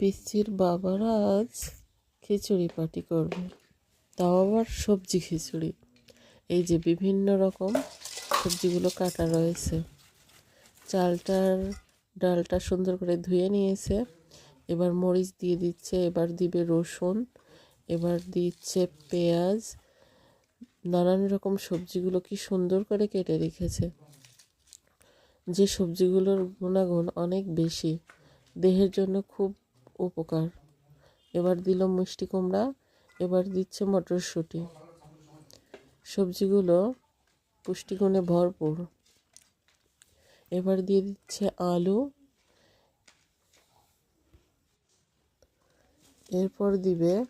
পিসির বাবারা আজ খিচুড়ি পার্টি করবে। তাও আবার সবজি খিচুড়ি। এই যে বিভিন্ন রকম সবজিগুলো কাটা রয়েছে। চালটার ডালটা সুন্দর করে ধুয়ে নিয়েছে। এবার মরিচ দিয়ে দিচ্ছে, এবার দিবে রসুন, এবার দিচ্ছে পেঁয়াজ। নানান রকম সবজিগুলো কি সুন্দর করে কেটে রেখেছে। যে সবজিগুলোর গুণাগুণ অনেক বেশি, দেহের জন্য খুব উপকার। এবার দিল মিষ্টি কুমড়া, এবার দিচ্ছে মটরশুঁটি। সবজিগুলো পুষ্টিগুণে ভরপুর। এবার দিয়ে দিচ্ছে আলু। এরপর দিবে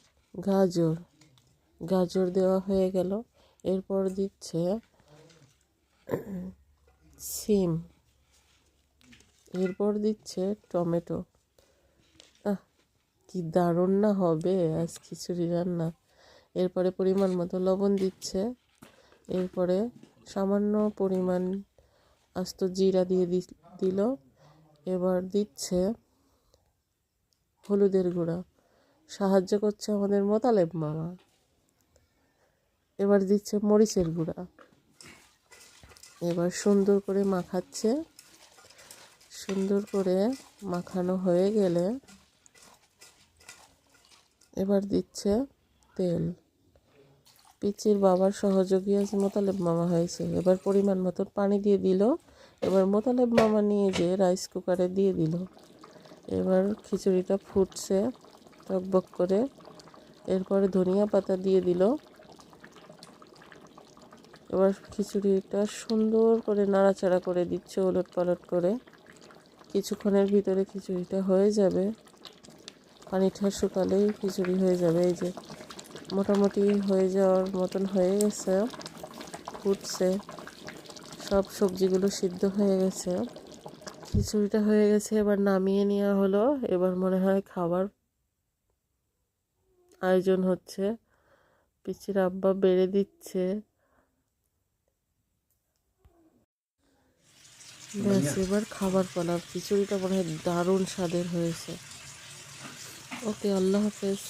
গাজর। গাজর দেওয়া হয়ে গেল। এরপর দিচ্ছে সিম। এরপর দিচ্ছে টমেটো। কি দারুণ না হবে? আজ খিচুড়ি রান্না। এরপরে পরিমাণ মতো লবণ দিচ্ছে। এরপরে সামান্য পরিমাণ আস্ত জিরা দিয়ে দিল। এবার দিচ্ছে হলুদের গুঁড়া। সাহায্য করছে আমাদের মোতালেব মামা। এবার দিচ্ছে মরিচের গুঁড়া। এবার সুন্দর করে মাখাচ্ছে। সুন্দর করে মাখানো হয়ে গেলে এবার দিচ্ছে তেল। পিচির বাবার সহযোগী আজ মোতালেব মামা হয়েছে। এবার পরিমাণ মতো পানি দিয়ে দিল। এবার মোতালেব মামা নিয়ে যেয়ে রাইস কুকারে দিয়ে দিল। এবার খিচুড়িটা ফুটছে টকবক করে। এরপরে ধনিয়া পাতা দিয়ে দিল। এবার খিচুড়িটা সুন্দর করে নাড়াচাড়া করে দিচ্ছে, ওলট পালট করে। কিছুক্ষণের ভিতরে খিচুড়িটা হয়ে যাবে। পানিটা শুকালেই খিচুড়ি হয়ে যাবে এই যে মোটামুটি হয়ে যাওয়ার মতন হয়ে গেছে ফুটছে। সব সবজিগুলো সিদ্ধ হয়ে গেছে। খিচুড়িটা হয়ে গেছে এবার নামিয়ে নেওয়া হলো। এবার মনে হয় খাবার আয়োজন হচ্ছে। পিচির আব্বা বেড়ে দিচ্ছে। ব্যাস এবার খাবার পালা খিচুড়িটা মনে হয় দারুণ স্বাদের হয়েছে। ওকে আল্লাহ হাফেজ।